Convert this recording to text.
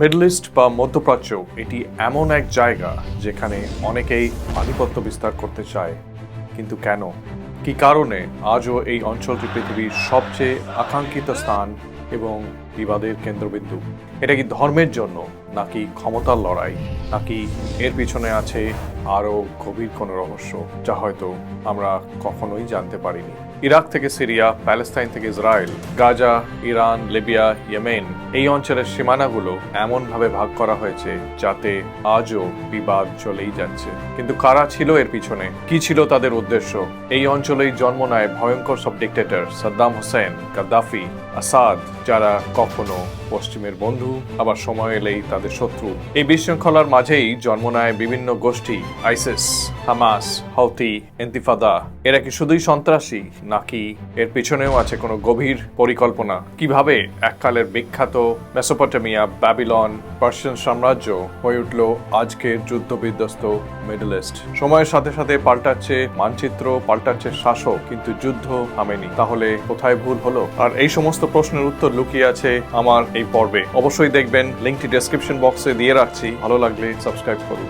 Middle east বা মধ্যপ্রাচ্য, এটি এমন এক জায়গা যেখানে অনেকেই আধিপত্য বিস্তার করতে চায়। কিন্তু কেন? কি কারণে আজও এই অঞ্চলটি পৃথিবীর সবচেয়ে আকাঙ্ক্ষিত স্থান এবং বিবাদের কেন্দ্রবিন্দু? এটা কি ধর্মের জন্য নাকি ক্ষমতার লড়াই, নাকি এর পিছনে আছে আরও গভীর কোনো রহস্য যা হয়তো আমরা কখনোই জানতে পারিনি। ইরাক থেকে সিরিয়া, প্যালেস্তাইন থেকে Israel, Gaza, Iran, Libya, Yemen এই অঞ্চলের সীমানাগুলো এমনভাবে ভাগ করা হয়েছে যাতে আজও বিবাদ চলেই যাচ্ছে। কিন্তু কারা ছিল এর পিছনে? কি ছিল তাদের উদ্দেশ্য? এই অঞ্চলেই জন্ম নেয় ভয়ঙ্কর সব dictator Saddam Hussein, Gaddafi, Assad, যারা কখনো পশ্চিমের বন্ধু, আবার সময় এলেই তাদের শত্রু। এই বিশৃঙ্খলার মাঝেই জন্ম নেয় বিভিন্ন গোষ্ঠী, আইসিস, হামাস, হাউতি এন্তিফাদা এরা কি শুধুই সন্ত্রাসী, নাকি এর পিছনেও আছে কোনো গভীর পরিকল্পনা? কীভাবে এককালের বিখ্যাত মেসোপটেমিয়া, ব্যাবিলন, পার্সিয়ান সাম্রাজ্য হয়ে উঠল আজকের যুদ্ধ বিধ্বস্ত মিডল ইস্ট? সময়ের সাথে সাথে পাল্টাচ্ছে মানচিত্র, পাল্টাচ্ছে শাসক, কিন্তু যুদ্ধ থামেনি। তাহলে কোথায় ভুল হলো? আর এই সমস্ত প্রশ্নের উত্তর লুকিয়ে আছে আমার এই পর্বে। অবশ্যই দেখবেন লিঙ্কটি ডেসক্রিপশন বক্সে দিয়ে রাখছি। ভালো লাগলে সাবস্ক্রাইব করুন।